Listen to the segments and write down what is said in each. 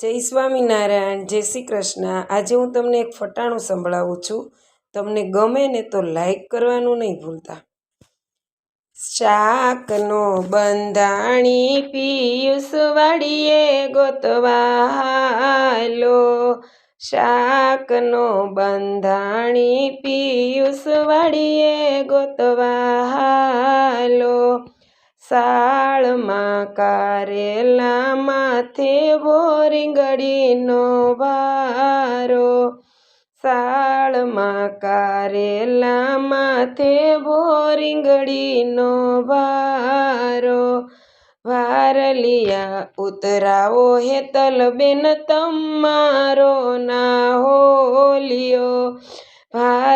જય સ્વામિનારાયણ, જય શ્રી કૃષ્ણ. આજે હું તમને એક ફટાણું સંભળાવું છું. તમને ગમે ને તો લાઈક કરવાનું નહીં ભૂલતા. શાકનો બંધાણી પિયુષ વાડીએ ગોતવા શાકનો બંધાણી પિયુષ વાડીએ ગોતવા સાળમાં કારેલા માથે બોરીંગડીનો વારો. સાળમાં કારેલા માથે બોરીંગડીનો વારો. વારલિયા ઉતરાવો હેતલ બેન તમારો ના હોલિયો.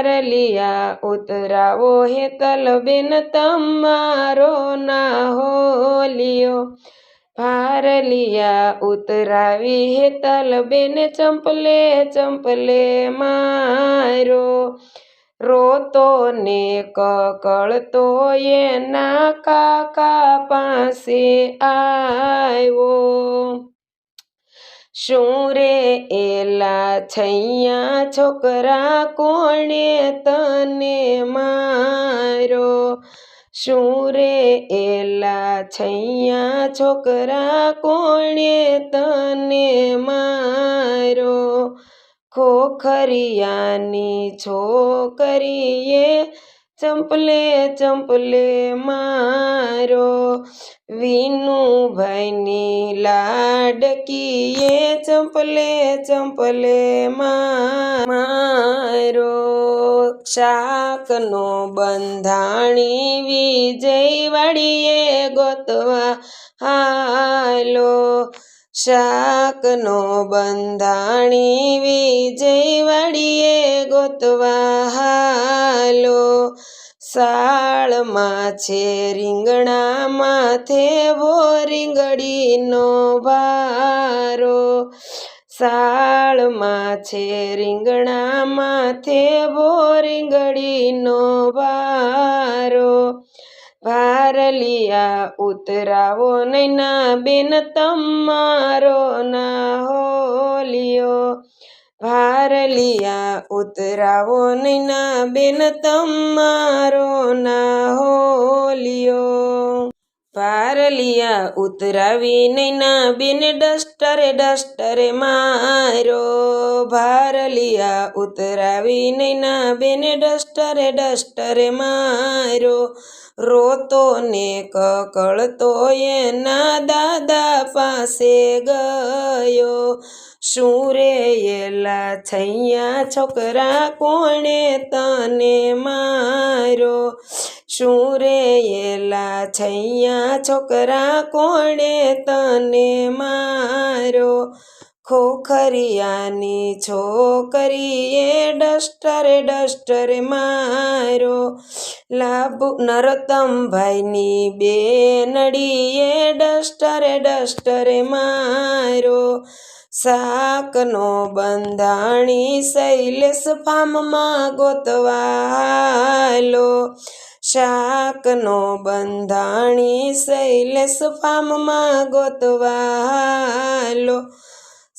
ભારલિયા ઉતરાવો હેતલ બેન તમારો ના હોલિયો ભારલિયા ઉતરાવી હેતલ બેન ચંપલે ચંપલે મારો. રોતો ને કકળતો એના કાકા પાસે આવ્યો. શું રે એલા છૈયા છોકરા કોણે તને મારો? શું રે એલા છૈયા છોકરા કોણે તને મારો? ખોખરિયાની છોકરીએ ચંપલે ચંપલે મારો વિનુભાઈની લાડકીએ ચંપલે ચંપલે મારો શાકનો બંધાણી વિજય વાડીએ ગોતવા હાલો. શાકનો બંધાણી વિજય વડીએ ગોતવા હાલો. સાળમાં છે રીંગણા માથે ભો રીંગડીનો ભારો સાળમાં છે રીંગણા માથે ભો રીંગડીનો ભારો ભારલિયા ઉતરાવો નૈના બેન, તમારો ના હોલિયો. ભારલિયા ઉતરાવો નૈના બેન, તમારો ના હોલિયો. ભારલિયા ઉતરાવી નૈના બેન, ડસ્ટરે ડસ્ટરે મારો ભારલિયા ઉતરાવી નૈના બેન, ડસ્ટરે ડસ્ટરે મારો રોતો ને કકળતો એના દાદા પાસે ગયો. શું રે છૈયા છોકરા, કોણે તને મારો શું રે છૈયા છોકરા, કોણે તને મારો ખોખરિયાની છોકરીએ ડસ્ટરે ડસ્ટરે મારો. લાભુ નરોત્તમભાઈની બેનડીએ ડસ્ટરે ડસ્ટરે મારો. શાકનો બંધાણી શૈલેષ ફાર્મમાં ગોતવાલો. શાકનો બંધાણી શૈલેષ ફાર્મમાં ગોતવાલો.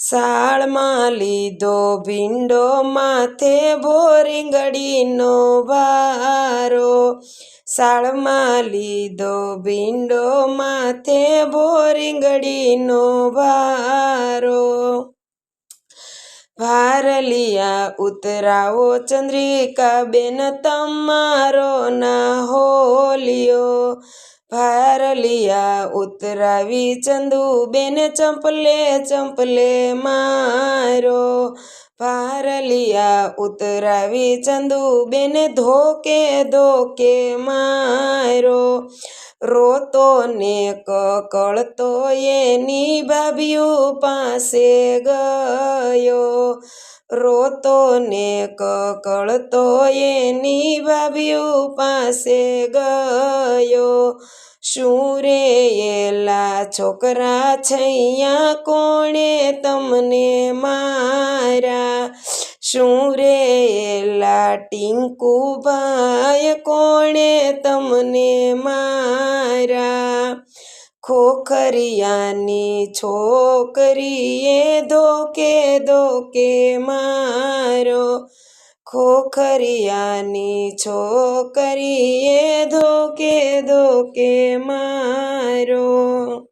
સાળમાં લીધો ભીંડો માથે બોરીંગડીનો વારો. સાળમાં લીધો ભીંડો માથે બોરીંગડીનો ભારો ભારલિયા ઉતરાવો ચંદ્રિકા બેન તમારો ના હોલિયો. ભારલિયા ઉતરાવી ચંદુ, બેન ચંપલે ચંપલે મારો. ભાર લિયા, ઉતરાવી ચંદુ, બેન ધોકે ધોકે મારો. રોતો ને કકળતો એની ભાભીઓ પાસે ગયો. રોતો ને કકળતો એની ભાભીઓ પાસે ગયો. શું રે એલા છોકરા છૈયા કોણે તમને મારા? શું એલા ટીંકુ ભાઈ કોણે તમને મારા? ખોખરિયાની છોકરીએ ધોકે ધોકે મારો. ખોખરિયાની છોકરીએ ધોકે ધોકે મારો.